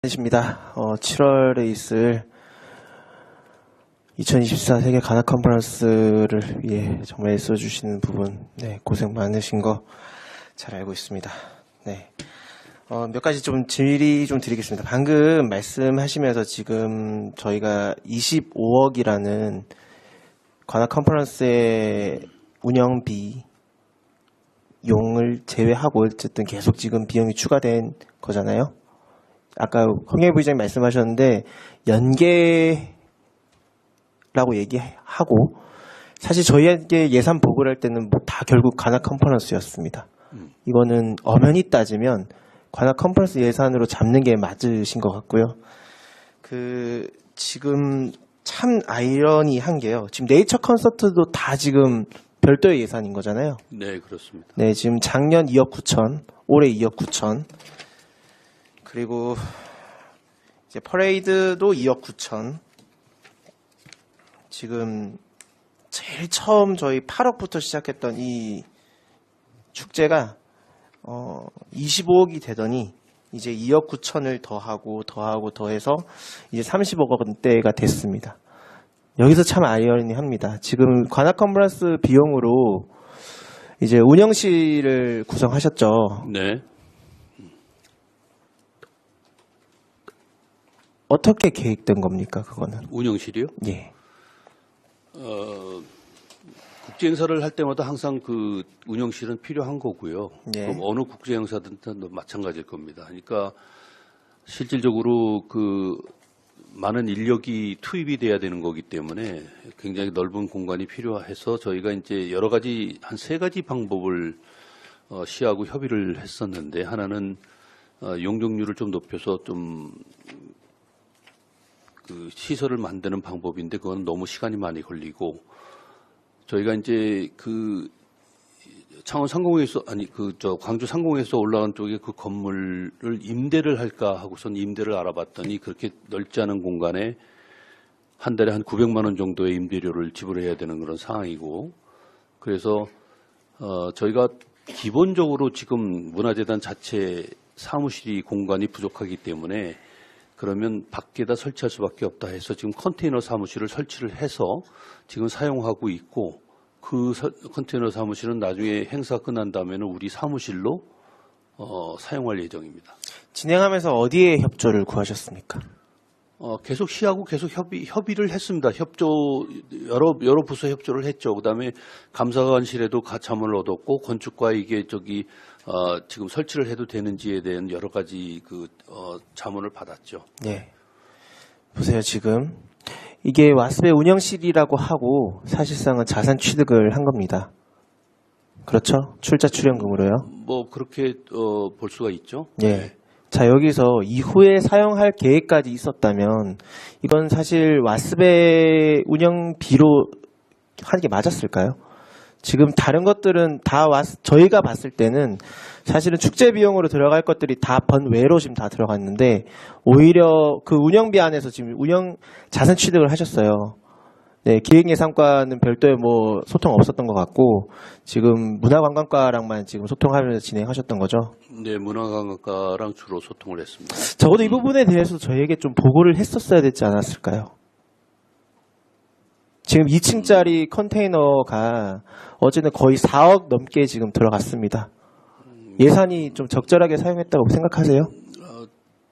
안녕하십니다. 어, 7월에 있을 2024 세계 가나 컨퍼런스를 위해 정말 애써주시는 부분, 네, 고생 많으신 거 잘 알고 있습니다. 네. 어, 몇 가지 좀 질의 좀 드리겠습니다. 방금 말씀하시면서 지금 저희가 25억이라는 관악 컨퍼런스의 운영비 용을 제외하고 어쨌든 계속 지금 비용이 추가된 거잖아요. 아까 황영희 부장님 말씀하셨는데 연계라고 얘기하고 사실 저희에게 예산 보고를 할 때는 뭐 다 결국 관악 컨퍼런스였습니다. 이거는 엄연히 따지면 관악 컨퍼런스 예산으로 잡는 게 맞으신 것 같고요. 그 지금 참 아이러니한 게요. 지금 네이처 콘서트도 다 지금 별도의 예산인 거잖아요. 네, 그렇습니다. 네, 지금 작년 2억 9천, 올해 2억 9천. 그리고 이제 퍼레이드도 2억 9천. 지금 제일 처음 저희 8억부터 시작했던 이 축제가 어 25억이 되더니 이제 2억 9천을 더하고 더하고 더해서 이제 30억 원대가 됐습니다. 여기서 참 아이러니합니다. 지금 관악 컨퍼런스 비용으로 이제 운영실을 구성하셨죠. 네. 어떻게 계획된 겁니까, 그거는? 운영실이요? 예. 어, 국제 행사를 할 때마다 항상 그 운영실은 필요한 거고요. 네. 그럼 어느 국제 행사든 다 마찬가지일 겁니다. 그러니까 실질적으로 그 많은 인력이 투입이 돼야 되는 거기 때문에 굉장히 넓은 공간이 필요해서 저희가 이제 여러 가지 한 세 가지 방법을 어, 시하고 협의를 했었는데 하나는 어, 용적률을 좀 높여서 좀 그 시설을 만드는 방법인데 그건 너무 시간이 많이 걸리고 저희가 이제 그 창원 상공에서 아니 그 저 광주 상공에서 올라간 쪽에 그 건물을 임대를 할까 하고선 임대를 알아봤더니 그렇게 넓지 않은 공간에 한 달에 한 900만 원 정도의 임대료를 지불해야 되는 그런 상황이고 그래서 어 저희가 기본적으로 지금 문화재단 자체 사무실이 공간이 부족하기 때문에 그러면 밖에다 설치할 수밖에 없다 해서 지금 컨테이너 사무실을 설치를 해서 지금 사용하고 있고 그 서- 컨테이너 사무실은 나중에 행사 끝난 다음에는 우리 사무실로 어, 사용할 예정입니다. 진행하면서 어디에 협조를 구하셨습니까? 어, 계속 시하고 계속 협의, 협의를 했습니다. 협조, 여러, 여러 부서 협조를 했죠. 그 다음에 감사관실에도 가참을 얻었고, 건축과 이게 저기, 어, 지금 설치를 해도 되는지에 대한 여러 가지 그, 어, 자문을 받았죠. 네. 보세요, 지금. 이게 와스베 운영실이라고 하고 사실상은 자산 취득을 한 겁니다. 그렇죠? 출자 출연금으로요. 뭐, 그렇게, 어, 볼 수가 있죠. 예. 자, 여기서 이후에 사용할 계획까지 있었다면 이건 사실 와스베 운영비로 하는 게 맞았을까요? 지금 다른 것들은 다 왔, 저희가 봤을 때는 사실은 축제 비용으로 들어갈 것들이 다 번외로 지금 다 들어갔는데 오히려 그 운영비 안에서 지금 운영 자산 취득을 하셨어요. 네, 기획예산과는 별도의 뭐 소통 없었던 것 같고 지금 문화관광과랑만 지금 소통하면서 진행하셨던 거죠. 네, 문화관광과랑 주로 소통을 했습니다. 적어도 이 부분에 대해서 저희에게 좀 보고를 했었어야 되지 않았을까요? 지금 2층짜리 컨테이너가 어제는 거의 4억 넘게 지금 들어갔습니다. 예산이 좀 적절하게 사용했다고 생각하세요?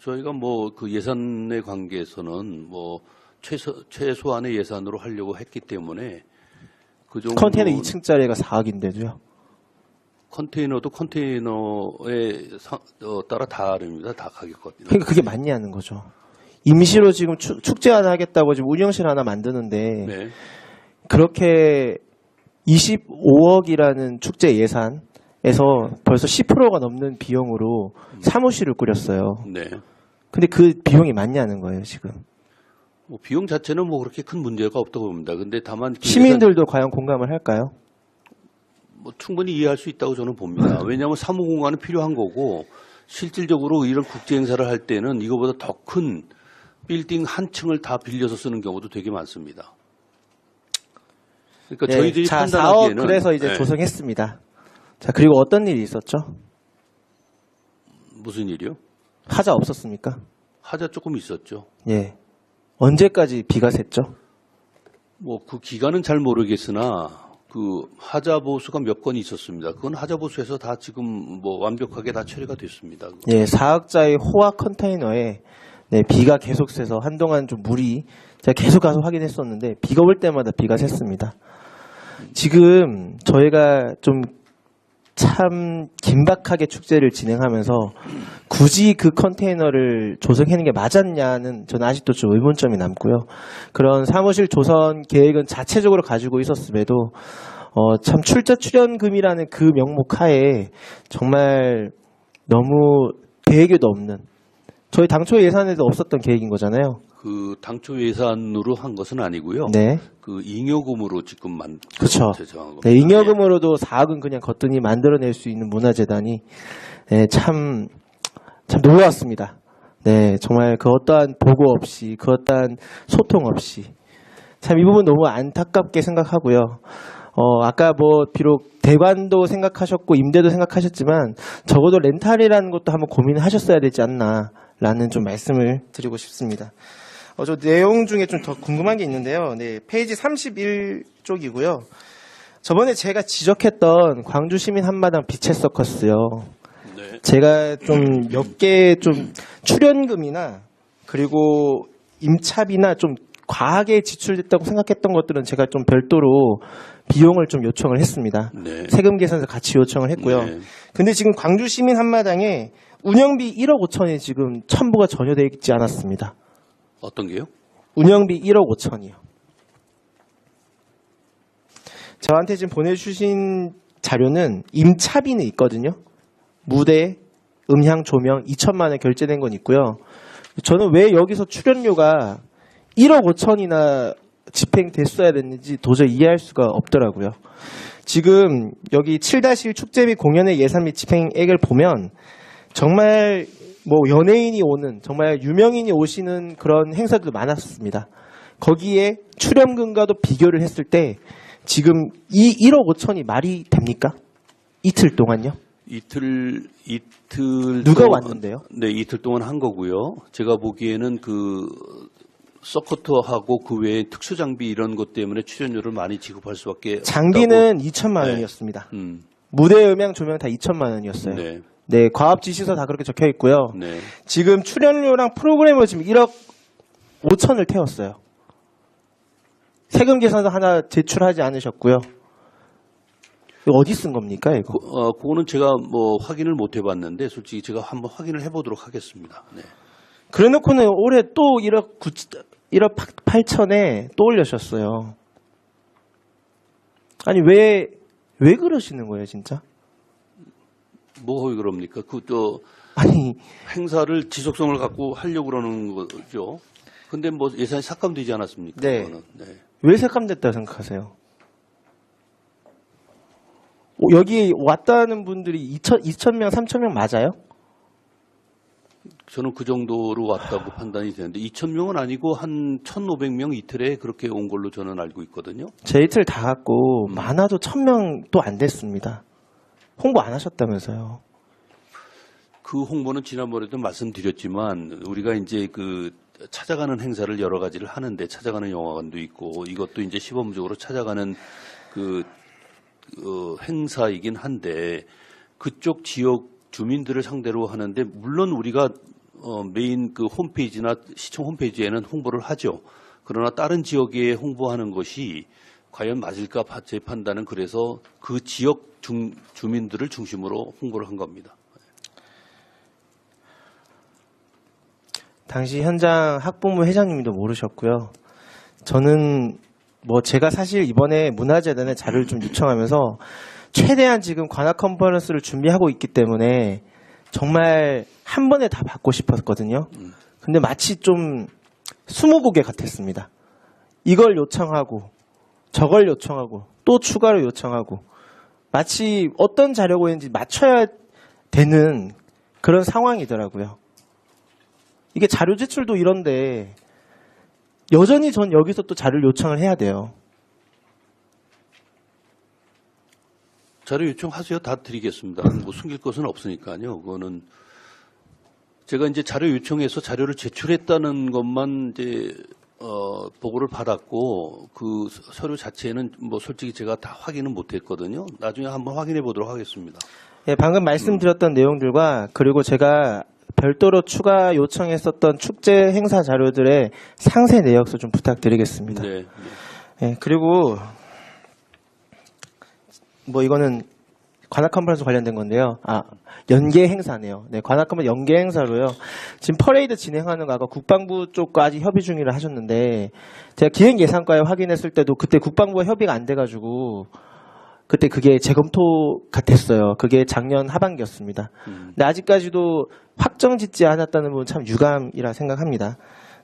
저희가 뭐 그 예산의 관계에서는 뭐 최소, 최소한의 예산으로 하려고 했기 때문에 그 정도 컨테이너 2층짜리가 4억인데도요. 컨테이너도 컨테이너에 사- 어, 따라 다릅니다. 다 가격거든요. 그러니까 그게 맞냐는 거죠. 임시로 지금 축- 축제 하나 하겠다고 지금 운영실 하나 만드는데 네. 그렇게 25억이라는 축제 예산에서 벌써 10%가 넘는 비용으로 사무실을 꾸렸어요. 네. 근데 그 비용이 맞냐는 거예요, 지금. 뭐 비용 자체는 뭐 그렇게 큰 문제가 없다고 봅니다. 근데 다만 그 시민들도 과연 공감을 할까요? 뭐 충분히 이해할 수 있다고 저는 봅니다. 왜냐하면 사무 공간은 필요한 거고 실질적으로 이런 국제 행사를 할 때는 이거보다 더 큰 빌딩 한 층을 다 빌려서 쓰는 경우도 되게 많습니다. 그러니까 네, 저희들이 자, 4억 판단하기에는 그래서 이제 네. 조성했습니다. 자, 그리고 어떤 일이 있었죠? 무슨 일이요? 하자 없었습니까? 하자 조금 있었죠. 예. 언제까지 비가 샜죠? 뭐 그 기간은 잘 모르겠으나 그 하자 보수가 몇건 있었습니다. 그건 하자 보수에서 다 지금 뭐 완벽하게 다 처리가 됐습니다. 예, 사학자의 호화 컨테이너에 네, 비가 계속 새서 한동안 좀 물이 제가 계속 가서 확인했었는데 비가 올 때마다 비가 샜습니다. 지금 저희가 좀 참 긴박하게 축제를 진행하면서 굳이 그 컨테이너를 조성하는 게 맞았냐는 저는 아직도 좀 의문점이 남고요. 그런 사무실 조선 계획은 자체적으로 가지고 있었음에도 어, 참 출자 출연금이라는 그 명목 하에 정말 너무 계획에도 없는 저희 당초 예산에도 없었던 계획인 거잖아요. 그 당초 예산으로 한 것은 아니고요. 네. 그 잉여금으로 지금 만. 제정한 겁니다. 네, 잉여금으로도 4억은 그냥 거뜬히 만들어낼 수 있는 문화재단이 네, 참, 참 놀라웠습니다. 네, 정말 그 어떠한 보고 없이, 그 어떠한 소통 없이. 참 이 부분 너무 안타깝게 생각하고요. 어, 아까 뭐, 비록 대관도 생각하셨고, 임대도 생각하셨지만, 적어도 렌탈이라는 것도 한번 고민을 하셨어야 되지 않나, 라는 좀 말씀을 드리고 싶습니다. 어, 저 내용 중에 좀 더 궁금한 게 있는데요. 네, 페이지 31쪽이고요. 저번에 제가 지적했던 광주 시민 한마당 빛의 서커스요. 네. 제가 좀 몇 개 좀 출연금이나 그리고 임차비나 좀 과하게 지출됐다고 생각했던 것들은 제가 좀 별도로 비용을 좀 요청을 했습니다. 네. 세금 계산서 같이 요청을 했고요. 네. 근데 지금 광주 시민 한마당에 운영비 1억 5천이 지금 첨부가 전혀 되어 있지 않았습니다. 어떤 게요? 운영비 1억 5천이요. 저한테 지금 보내주신 자료는 임차비는 있거든요. 무대, 음향, 조명 2천만 원 결제된 건 있고요. 저는 왜 여기서 출연료가 1억 5천이나 집행됐어야 됐는지 도저히 이해할 수가 없더라고요. 지금 여기 7-1 축제 및 공연의 예산 및 집행액을 보면 정말 뭐 연예인이 오는 정말 유명인이 오시는 그런 행사도 많았습니다. 거기에 출연금과도 비교를 했을 때 지금 이 1억 5천이 말이 됩니까? 이틀 동안요? 이틀 이틀 누가 동안- 왔는데요? 네, 이틀 동안 한 거고요. 제가 보기에는 그 서커터하고 그 외에 특수 장비 이런 것 때문에 출연료를 많이 지급할 수밖에 장비는 2천만 네. 원이었습니다. 음, 무대 음향 조명 다 2천만 원이었어요. 네. 네, 과업 지시서 다 그렇게 적혀 있고요. 네. 지금 출연료랑 프로그램을 지금 1억 5천을 태웠어요. 세금 계산서 하나 제출하지 않으셨고요. 이거 어디 쓴 겁니까, 이거? 그, 어, 그거는 제가 뭐 확인을 못 해봤는데 솔직히 제가 한번 확인을 해보도록 하겠습니다. 네. 그래 놓고는 올해 또 1억 9, 1억 8천에 또 올려셨어요. 아니, 왜, 왜 그러시는 거예요, 진짜? 뭐 그럽니까? 그저 아니, 행사를 지속성을 갖고 하려고 그러는 거죠. 근데 뭐 예산이 삭감되지 않았습니까? 네. 그거는. 네. 왜 삭감됐다 생각하세요? 오, 여기 왔다는 분들이 2천, 2천 명, 3천 명 맞아요? 저는 그 정도로 왔다고 판단이 되는데 2천 명은 아니고 한 1,500명 이틀에 그렇게 온 걸로 저는 알고 있거든요. 제 이틀 다 갖고 많아도 1000명도 안 됐습니다. 홍보 안 하셨다면서요. 그 홍보는 지난번에도 말씀드렸지만 우리가 이제 그 찾아가는 행사를 여러 가지를 하는데 찾아가는 영화관도 있고 이것도 이제 시범적으로 찾아가는 그 어, 행사이긴 한데 그쪽 지역 주민들을 상대로 하는데 물론 우리가 어, 메인 그 홈페이지나 시청 홈페이지에는 홍보를 하죠. 그러나 다른 지역에 홍보하는 것이 과연 맞을까 파- 제 판단은 그래서 그 지역 중, 주민들을 중심으로 홍보를 한 겁니다. 당시 현장 학부모 회장님도 모르셨고요. 저는 뭐 제가 사실 이번에 문화재단에 자료를 좀 요청하면서 최대한 지금 관악 컨퍼런스를 준비하고 있기 때문에 정말 한 번에 다 받고 싶었거든요. 근데 마치 좀 스무고개 같았습니다. 이걸 요청하고 저걸 요청하고 또 추가로 요청하고 마치 어떤 자료가 있는지 맞춰야 되는 그런 상황이더라고요. 이게 자료 제출도 이런데 여전히 전 여기서 또 자료를 요청을 해야 돼요. 자료 요청하세요. 다 드리겠습니다. 뭐 숨길 것은 없으니까요. 그거는 제가 이제 자료 요청해서 자료를 제출했다는 것만 이제 어, 보고를 받았고 그 서류 자체는 뭐 솔직히 제가 다 확인은 못했거든요. 나중에 한번 확인해 보도록 하겠습니다. 예, 방금 말씀드렸던 내용들과 그리고 제가 별도로 추가 요청했었던 축제 행사 자료들의 상세 내역서 좀 부탁드리겠습니다. 네. 예, 그리고 뭐 이거는 관악 컨퍼런스 관련된 건데요. 아, 연계 행사네요. 네, 관악 컨퍼런스 연계 행사로요. 지금 퍼레이드 진행하는 거 아까 국방부 쪽까지 협의 중이라 하셨는데 제가 기획 예산과에 확인했을 때도 그때 국방부와 협의가 안 돼가지고 그때 그게 재검토가 됐어요. 그게 작년 하반기였습니다. 음. 근데 아직까지도 확정 짓지 않았다는 부분 참 유감이라 생각합니다.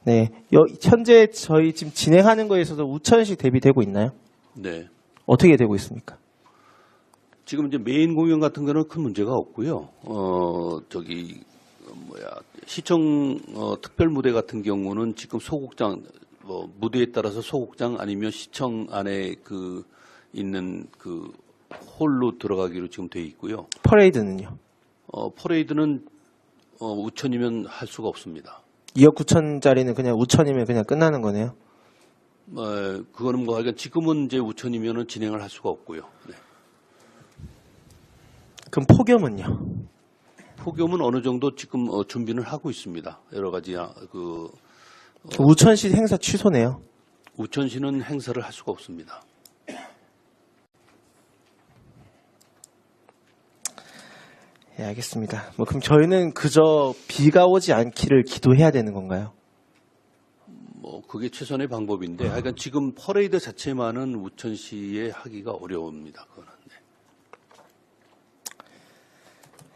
네, 여- 현재 저희 지금 진행하는 거에 있어서 우천시 대비되고 있나요? 네. 어떻게 되고 있습니까? 지금 이제 메인 공연 같은 거는 큰 문제가 없고요. 어, 저기, 어, 뭐야, 시청, 어, 특별 무대 같은 경우는 지금 소극장, 뭐, 무대에 따라서 소극장 아니면 시청 안에 그, 있는 그, 홀로 들어가기로 지금 돼 있고요. 퍼레이드는요? 어, 퍼레이드는, 어, 우천이면 할 수가 없습니다. 2억 9천짜리는 그냥 우천이면 그냥 끝나는 거네요. 어, 그거는 뭐, 하여간 지금은 이제 우천이면은 진행을 할 수가 없고요. 네. 그럼 폭염은요? 폭염은 어느 정도 지금 어, 준비는 하고 있습니다. 여러 가지 아, 그 우천시 행사 취소네요. 우천시는 행사를 할 수가 없습니다. 예, 알겠습니다. 뭐 그럼 저희는 그저 비가 오지 않기를 기도해야 되는 건가요? 뭐 그게 최선의 방법인데, 하여간 지금 퍼레이드 자체만은 우천시에 하기가 어려웁니다. 그거는. 네.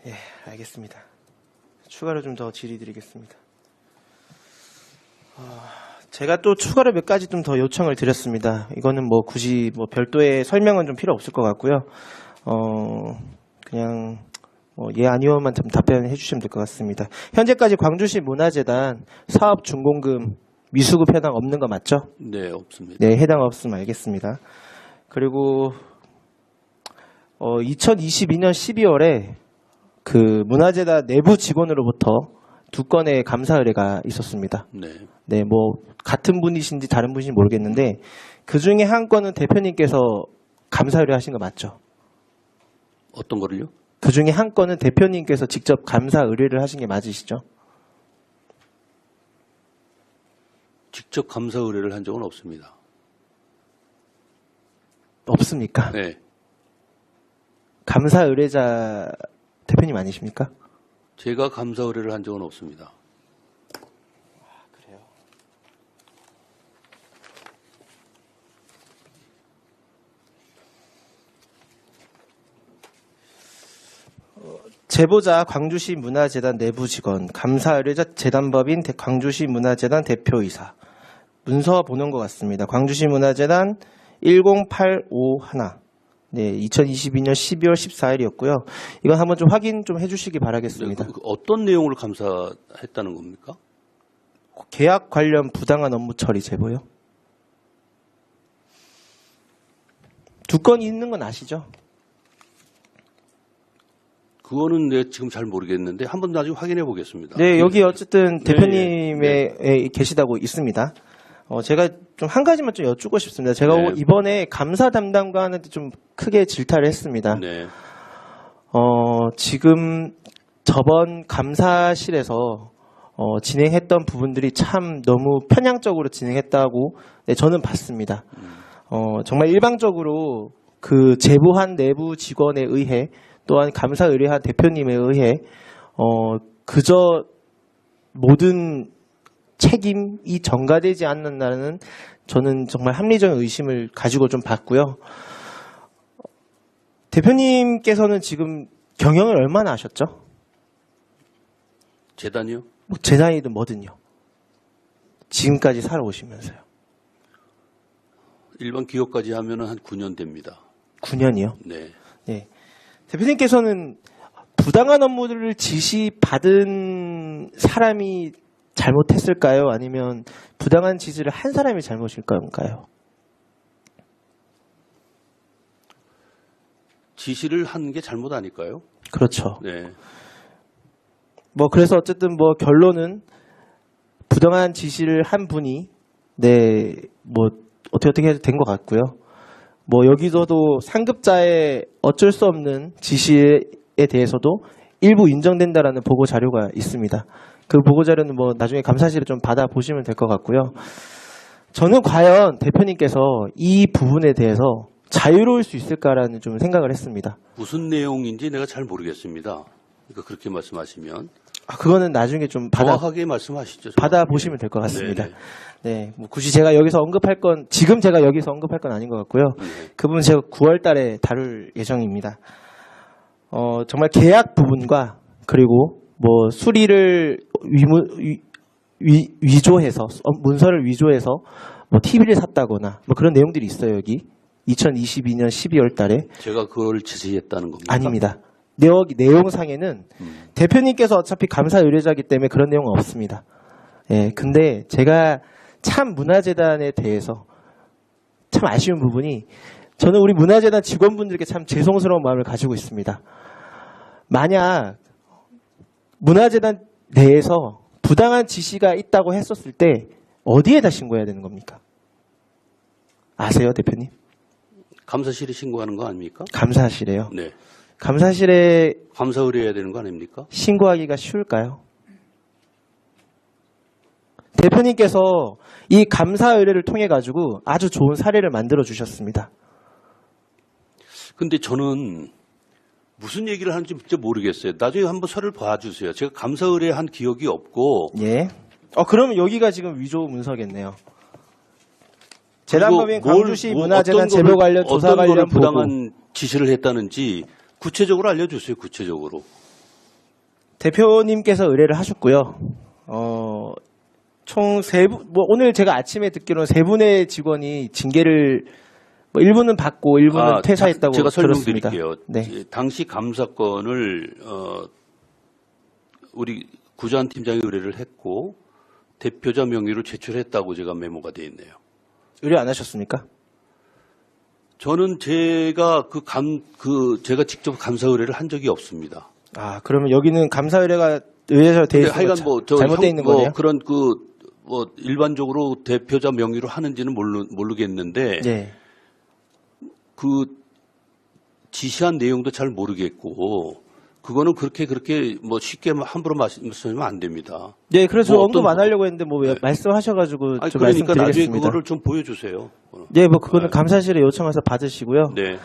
예, 알겠습니다. 추가로 좀 더 질의드리겠습니다. 아, 제가 또 추가로 몇 가지 좀 더 요청을 드렸습니다. 이거는 뭐 굳이 뭐 별도의 설명은 좀 필요 없을 것 같고요. 어, 그냥 뭐 예 아니오만 좀 답변해 주시면 될 것 같습니다. 현재까지 광주시 문화재단 사업 준공금 미수급 해당 없는 거 맞죠? 네, 없습니다. 네, 해당 없으면 알겠습니다. 그리고 어, 2022년 12월에 그 문화재단 내부 직원으로부터 두 건의 감사 의뢰가 있었습니다. 네. 네, 뭐 같은 분이신지 다른 분이신지 모르겠는데 그 중에 한 건은 대표님께서 감사 의뢰 하신 거 맞죠? 어떤 거를요? 그 중에 한 건은 대표님께서 직접 감사 의뢰를 하신 게 맞으시죠? 직접 감사 의뢰를 한 적은 없습니다. 없습니까? 네. 감사 의뢰자 대표님 아니십니까? 제가 감사 의뢰를 한 적은 없습니다. 제보자 광주시 문화재단 내부 직원, 감사 의뢰자 재단법인 대- 광주시 문화재단 대표이사. 문서 보는 것 같습니다. 광주시 문화재단 10851. 네, 2022년 12월 14일이었고요. 이건 한번 좀 확인 좀 해주시기 바라겠습니다. 그- 그 어떤 내용을 감사했다는 겁니까? 계약 관련 부당한 업무 처리 제보요. 두 건이 있는 건 아시죠? 그거는 내가 지금 잘 모르겠는데 한번 나중에 확인해 보겠습니다. 네, 여기 어쨌든 네, 대표님의 에 계시다고 있습니다. 어, 제가 좀 한 가지만 좀 여쭙고 싶습니다. 제가 네. 이번에 감사 담당관한테 좀 크게 질타를 했습니다. 네. 어, 지금 저번 감사실에서 어, 진행했던 부분들이 참 너무 편향적으로 진행했다고 네, 저는 봤습니다. 어, 정말 일방적으로 그 제보한 내부 직원에 의해 또한 감사 의뢰한 대표님에 의해 어, 그저 모든 책임이 전가되지 않는다는 저는 정말 합리적인 의심을 가지고 좀 봤고요. 대표님께서는 지금 경영을 얼마나 하셨죠? 재단이요? 뭐제 나이든 뭐든요. 지금까지 살아오시면서요. 일반 기업까지 하면은 한 9년 됩니다. 9년이요. 네. 네. 대표님께서는 부당한 업무를 지시받은 사람이 잘못했을까요? 아니면 부당한 지시를 한 사람이 잘못일까요? 지시를 한 게 잘못 아닐까요? 그렇죠. 네. 뭐 그래서 어쨌든 뭐 결론은 부당한 지시를 한 분이 네 뭐 어떻게 어떻게 해도 된 것 같고요. 뭐 여기서도 상급자의 어쩔 수 없는 지시에 대해서도 일부 인정된다라는 보고 자료가 있습니다. 그 보고 자료는 뭐 나중에 감사실에 좀 받아 보시면 될 것 같고요. 저는 과연 대표님께서 이 부분에 대해서 자유로울 수 있을까라는 좀 생각을 했습니다. 무슨 내용인지 내가 잘 모르겠습니다. 그러니까 그렇게 말씀하시면 아, 그거는 나중에 좀 받아 정확하게 말씀하시죠. 받아 보시면 될 것 같습니다. 네네. 네, 뭐 굳이 제가 여기서 언급할 건 지금 제가 여기서 언급할 건 아닌 것 같고요. 네. 그 부분 제가 9월달에 다룰 예정입니다. 어, 정말 계약 부분과 그리고 뭐 수리를 위무, 위, 위, 위조해서 어, 문서를 위조해서 뭐 TV를 샀다거나 뭐 그런 내용들이 있어요 여기 2022년 12월 달에 제가 그걸 지시했다는 겁니다. 아닙니다. 내용, 내용상에는 음. 대표님께서 어차피 감사 의뢰자이기 때문에 그런 내용은 없습니다. 예, 근데 제가 참 문화재단에 대해서 참 아쉬운 부분이 저는 우리 문화재단 직원분들께 참 죄송스러운 마음을 가지고 있습니다. 만약 문화재단 내에서 부당한 지시가 있다고 했었을 때 어디에다 신고해야 되는 겁니까? 아세요, 대표님? 감사실에 신고하는 거 아닙니까? 감사실에요. 네. 감사실에 감사 의뢰해야 되는 거 아닙니까? 신고하기가 쉬울까요? 대표님께서 이 감사 의뢰를 통해 가지고 아주 좋은 사례를 만들어 주셨습니다. 근데 저는 무슨 얘기를 하는지 진짜 모르겠어요. 나중에 한번 서를 봐주세요. 제가 감사 의뢰한 기억이 없고 예. 어 그러면 여기가 지금 위조 문서겠네요. 재단법인 뭘- 광주시 뭐 문화재단 재료 관련 조사 어떤 관련 부당한 지시를 했다는지 구체적으로 알려주세요. 구체적으로. 대표님께서 의뢰를 하셨고요. 어, 총 세 분, 뭐 오늘 제가 아침에 듣기로는 세 분의 직원이 징계를 뭐 일부는 받고 일부는 아, 퇴사했다고 제가 들었습니다. 설명드릴게요. 네. 이- 당시 감사건을 어, 우리 구자한 팀장이 의뢰를 했고 대표자 명의로 제출했다고 제가 메모가 돼 있네요. 의뢰 안 하셨습니까? 저는 제가 그 감, 그, 제가 직접 감사 의뢰를 한 적이 없습니다. 아, 그러면 여기는 감사 의뢰가 의뢰서 돼 있는 하여간 뭐, 저, 잘못돼 형- 있는 뭐 거네요. 그런 그, 뭐, 일반적으로 대표자 명의로 하는지는 모르, 모르겠는데, 네. 그, 지시한 내용도 잘 모르겠고, 그거는 그렇게 그렇게 뭐 쉽게 함부로 말씀하시면 안 됩니다. 네, 그래서 뭐 언급 안 하려고 했는데 뭐 네. 말씀하셔가지고 아니, 좀 그러니까 나중에 말씀드리겠습니다. 그거를 좀 보여주세요. 어. 네, 뭐 그거는 네. 감사실에 요청해서 받으시고요. 네.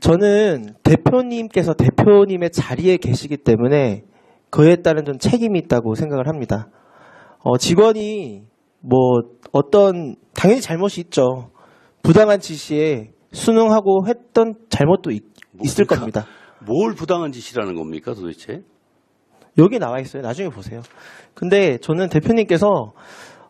저는 대표님께서 대표님의 자리에 계시기 때문에 그에 따른 좀 책임이 있다고 생각을 합니다. 어, 직원이 뭐 어떤 당연히 잘못이 있죠. 부당한 지시에 순응하고 했던 잘못도 있, 있을 뭡니까? 겁니다. 뭘 부당한 짓이라는 겁니까 도대체? 여기 나와 있어요. 나중에 보세요. 근데 저는 대표님께서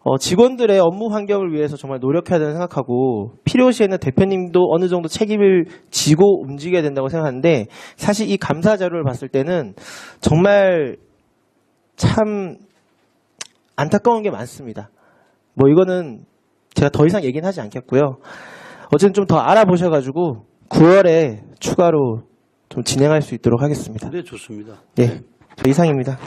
어, 직원들의 업무 환경을 위해서 정말 노력해야 된다고 생각하고 필요시에는 대표님도 어느 정도 책임을 지고 움직여야 된다고 생각하는데 사실 이 감사 자료를 봤을 때는 정말 참 안타까운 게 많습니다. 뭐 이거는 제가 더 이상 얘기는 하지 않겠고요. 어쨌든 좀 더 알아보셔가지고 9월에 추가로 좀 진행할 수 있도록 하겠습니다. 네, 좋습니다. 네, 저 이상입니다.